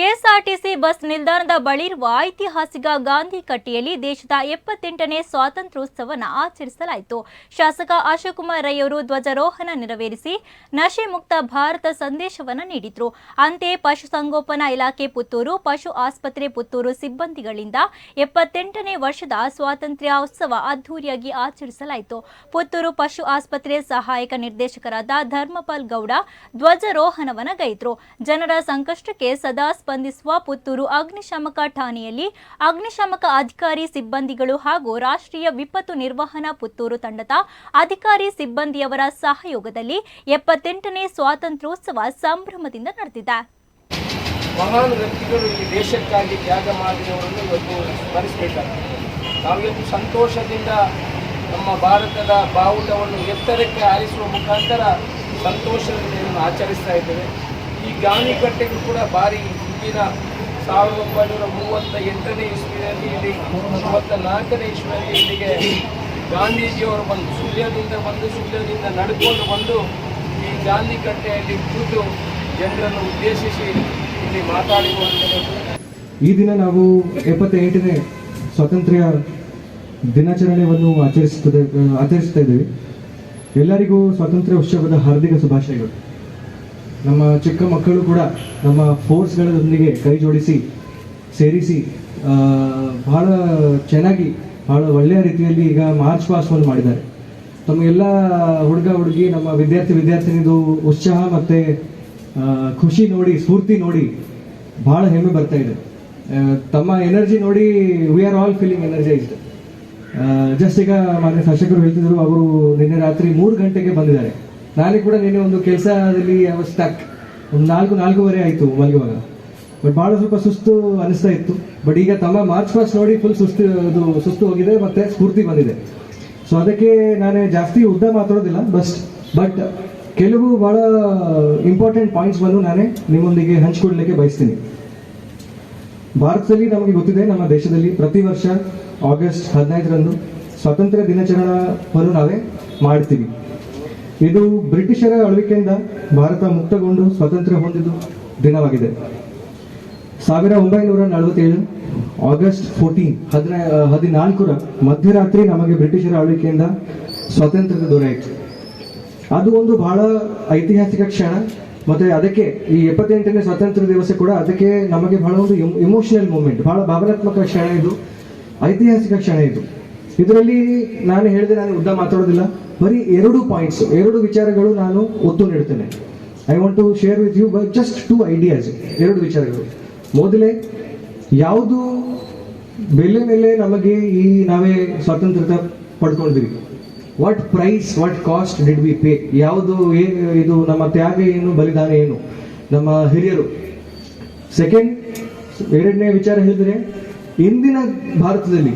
KSRTC bus ನಿಲ್ದಾಣದ ಬಳಿರುವ ಐತಿಹಾಸಿಕ ಗಾಂಧಿ ಕಟ್ಟೆಯಲ್ಲಿ ದೇಶದ ಎಪ್ಪತ್ತೆಂಟನೇ ಸ್ವಾತಂತ್ರ್ಯೋತ್ಸವನ ಆಚರಿಸಲಾಯಿತು. ಶಾಸಕ ಅಶೋಕ್ ಕುಮಾರ್ ರೈ ಅವರು ಧ್ವಜಾರೋಹಣ ನೆರವೇರಿಸಿ ನಶೆ ಮುಕ್ತ ಭಾರತ ಸಂದೇಶವನ್ನು ನೀಡಿದರು. ಅಂತೆಯೇ ಪಶುಸಂಗೋಪನಾ ಇಲಾಖೆ ಪುತ್ತೂರು, ಪಶು ಆಸ್ಪತ್ರೆ ಪುತ್ತೂರು ಸಿಬ್ಬಂದಿಗಳಿಂದ ಎಪ್ಪತ್ತೆಂಟನೇ ವರ್ಷದ ಸ್ವಾತಂತ್ರ್ಯೋತ್ಸವ ಅದ್ದೂರಿಯಾಗಿ ಆಚರಿಸಲಾಯಿತು. ಪುತ್ತೂರು ಪಶು ಆಸ್ಪತ್ರೆ ಸಹಾಯಕ ನಿರ್ದೇಶಕರಾದ ಧರ್ಮಪಾಲ್ ಗೌಡ ಧ್ವಜಾರೋಹಣವನ್ನು ಗೈದರು. ಜನರ ಸಂಕಷ್ಟಕ್ಕೆ ಸದಾ ಸ್ಪಂದಿಸುವ ಪುತ್ತೂರು ಅಗ್ನಿಶಾಮಕ ಠಾಣೆಯಲ್ಲಿ ಅಗ್ನಿಶಾಮಕ ಅಧಿಕಾರಿ ಸಿಬ್ಬಂದಿಗಳು ಹಾಗೂ ರಾಷ್ಟ್ರೀಯ ವಿಪತ್ತು ನಿರ್ವಹಣಾ ಪುತ್ತೂರು ತಂಡದ ಅಧಿಕಾರಿ ಸಿಬ್ಬಂದಿಯವರ ಸಹಯೋಗದಲ್ಲಿ ಎಪ್ಪತ್ತೆಂಟನೇ ಸ್ವಾತಂತ್ರ್ಯೋತ್ಸವ ಸಂಭ್ರಮದಿಂದ ನಡೆದಿದೆ. ಮಹಾನ್ ವ್ಯಕ್ತಿಗಳು ಈ ದೇಶಕ್ಕಾಗಿ ತ್ಯಾಗ ಮಾಡಿದವರನ್ನು ಇವತ್ತು ಸ್ಮರಿಸಬೇಕಾಗ್ತದೆ. ನಾವಿವತ್ತು ಸಂತೋಷದಿಂದ ನಮ್ಮ ಭಾರತದ ಬಾವುಟವನ್ನು ಎತ್ತರಕ್ಕೆ ಹಾರಿಸುವ ಮುಖಾಂತರ ಸಂತೋಷದಿಂದ ಆಚರಿಸ್ತಾ ಇದ್ದೇವೆ. ಈ ಗಾಣಿಕಟ್ಟೆಗೂ ಕೂಡ ಭಾರಿ ಹಿಂದಿನ ಸಾವಿರದ ಒಂಬೈನೂರ ಮೂವತ್ತ ಎಂಟನೇ ಇಸ್ವಿಯಲ್ಲಿ ಇಲ್ಲಿ ಮೂವತ್ತ ನಾಲ್ಕನೇ ಇಸ್ವಿಯಲ್ಲಿ ಇಲ್ಲಿಗೆ ಗಾಂಧೀಜಿಯವರು ಬಂದು ಸುಳ್ಯದಿಂದ ಬಂದು ಸುಳ್ಯದಿಂದ ನಡ್ಕೊಂಡು ಬಂದು ಈ ಗಾಂಧಿ ಕಟ್ಟೆಯಲ್ಲಿ ಕೂತು ಜನರನ್ನು ಉದ್ದೇಶಿಸಿ ಇಲ್ಲಿ ಮಾತಾಡಿರುವಂಥದ್ದು ಈ ದಿನ ನಾವು ಎಪ್ಪತ್ತೆಂಟನೇ ಸ್ವಾತಂತ್ರ್ಯ ದಿನಾಚರಣೆಯನ್ನು ಆಚರಿಸುತ್ತದೆ, ಆಚರಿಸ್ತಾ ಇದ್ದೇವೆ. ಎಲ್ಲರಿಗೂ ಸ್ವಾತಂತ್ರ್ಯ ಉತ್ಸವದ ಹಾರ್ದಿಕ ಶುಭಾಶಯಗಳು. ನಮ್ಮ ಚಿಕ್ಕ ಮಕ್ಕಳು ಕೂಡ ನಮ್ಮ ಫೋರ್ಸ್ಗಳೊಂದಿಗೆ ಕೈ ಜೋಡಿಸಿ, ಸೇರಿಸಿ ಬಹಳ ಚೆನ್ನಾಗಿ, ಬಹಳ ಒಳ್ಳೆಯ ರೀತಿಯಲ್ಲಿ ಈಗ ಮಾರ್ಚ್ ಪಾಸ್ವನ್ನು ಮಾಡಿದ್ದಾರೆ. ತಮಗೆಲ್ಲ ಹುಡುಗ, ಹುಡುಗಿ, ನಮ್ಮ ವಿದ್ಯಾರ್ಥಿ, ವಿದ್ಯಾರ್ಥಿನಿದು ಉತ್ಸಾಹ ಮತ್ತೆ ಖುಷಿ ನೋಡಿ, ಸ್ಫೂರ್ತಿ ನೋಡಿ ಬಹಳ ಹೆಮ್ಮೆ ಬರ್ತಾ ಇದೆ. ತಮ್ಮ ಎನರ್ಜಿ ನೋಡಿ we are all feeling energised just ಈಗ ಮಾನ್ಯ ಶಾಸಕರು ಹೇಳ್ತಿದ್ರು, ಅವರು ನಿನ್ನೆ ರಾತ್ರಿ ಮೂರು ಗಂಟೆಗೆ ಬಂದಿದ್ದಾರೆ. ನಾನು ಕೂಡ ನಿನ್ನೆ ಒಂದು ಕೆಲಸದಲ್ಲಿ ಸ್ಟಕ್ ಒಂದು ನಾಲ್ಕು, ನಾಲ್ಕೂವರೆ ಆಯಿತು ಮಲಗುವಾಗ. ಬಟ್ ಭಾಳ ಸ್ವಲ್ಪ ಸುಸ್ತು ಅನಿಸ್ತಾ ಇತ್ತು. ಬಟ್ ಈಗ ತಮ್ಮ ಮಾರ್ಚ್ ಫಾಸ್ಟ್ ನೋಡಿ ಫುಲ್ ಸುಸ್ತು, ಅದು ಸುಸ್ತು ಹೋಗಿದೆ, ಮತ್ತೆ ಸ್ಫೂರ್ತಿ ಬಂದಿದೆ. ಸೊ ಅದಕ್ಕೆ ನಾನೇ ಜಾಸ್ತಿ ಉದ್ದ ಮಾತಾಡೋದಿಲ್ಲ ಬಸ್ಟ್ ಬಟ್ ಕೆಲವು ಭಾಳ ಇಂಪಾರ್ಟೆಂಟ್ ಪಾಯಿಂಟ್ಸ್ ಬಂದು ನಾನೇ ನಿಮ್ಮೊಂದಿಗೆ ಹಂಚಿಕೊಡ್ಲಿಕ್ಕೆ ಬಯಸ್ತೀನಿ. ಭಾರತದಲ್ಲಿ ನಮಗೆ ಗೊತ್ತಿದೆ, ನಮ್ಮ ದೇಶದಲ್ಲಿ ಪ್ರತಿ ವರ್ಷ ಆಗಸ್ಟ್ ಹದಿನೈದರಂದು ಸ್ವಾತಂತ್ರ್ಯ ದಿನಾಚರಣೆಯನ್ನು ನಾವೇ ಮಾಡ್ತೀವಿ. ಇದು ಬ್ರಿಟಿಷರ ಆಳ್ವಿಕೆಯಿಂದ ಭಾರತ ಮುಕ್ತಗೊಂಡು ಸ್ವಾತಂತ್ರ್ಯ ಹೊಂದಿದ್ದು ದಿನವಾಗಿದೆ. ಸಾವಿರ ಒಂಬೈನೂರ ನಲವತ್ತೇಳು ಆಗಸ್ಟ್ ಫೋರ್ಟೀನ್ ಹದಿನ ಹದಿನಾಲ್ಕರ ಮಧ್ಯರಾತ್ರಿ ನಮಗೆ ಬ್ರಿಟಿಷರ ಆಳ್ವಿಕೆಯಿಂದ ಸ್ವಾತಂತ್ರ್ಯದ ದೊರೆಯಿತು ಅದು ಒಂದು ಬಹಳ ಐತಿಹಾಸಿಕ ಕ್ಷಣ. ಮತ್ತೆ ಅದಕ್ಕೆ ಈ ಎಪ್ಪತ್ತೆಂಟನೇ ಸ್ವಾತಂತ್ರ್ಯ ದಿವಸ ಕೂಡ ಅದಕ್ಕೆ ನಮಗೆ ಬಹಳ ಒಂದು ಇಮೋಷನಲ್ ಮೂಮೆಂಟ್ ಬಹಳ ಭಾವನಾತ್ಮಕ ಕ್ಷಣ ಇದು, ಐತಿಹಾಸಿಕ ಕ್ಷಣ ಇದು. ಇದರಲ್ಲಿ ನಾನು ಹೇಳಿದೆ, ನಾನು ಉದ್ದ ಮಾತಾಡೋದಿಲ್ಲ. ಬರೀ ಎರಡು ಪಾಯಿಂಟ್ಸ್ ಎರಡು ವಿಚಾರಗಳು ನಾನು ಒತ್ತು ನೀಡ್ತೇನೆ. I want to share with you by just two ideas ಎರಡು ವಿಚಾರಗಳು. ಮೊದಲೇ, ಯಾವುದು ಬೆಲೆ ಮೇಲೆ ನಮಗೆ ಈ ನಾವೇ ಸ್ವಾತಂತ್ರ್ಯ ಪಡ್ಕೊಂಡ್ವಿ what price what cost did we pay ಯಾವುದು ಏನು, ಇದು ನಮ್ಮ ತ್ಯಾಗ ಏನು, ಬಲಿದಾನ ಏನು? ನಮ್ಮ ಹಿರಿಯರು. ಸೆಕೆಂಡ್ ಎರಡನೇ ವಿಚಾರ ಹೇಳಿದ್ರೆ, ಇಂದಿನ ಭಾರತದಲ್ಲಿ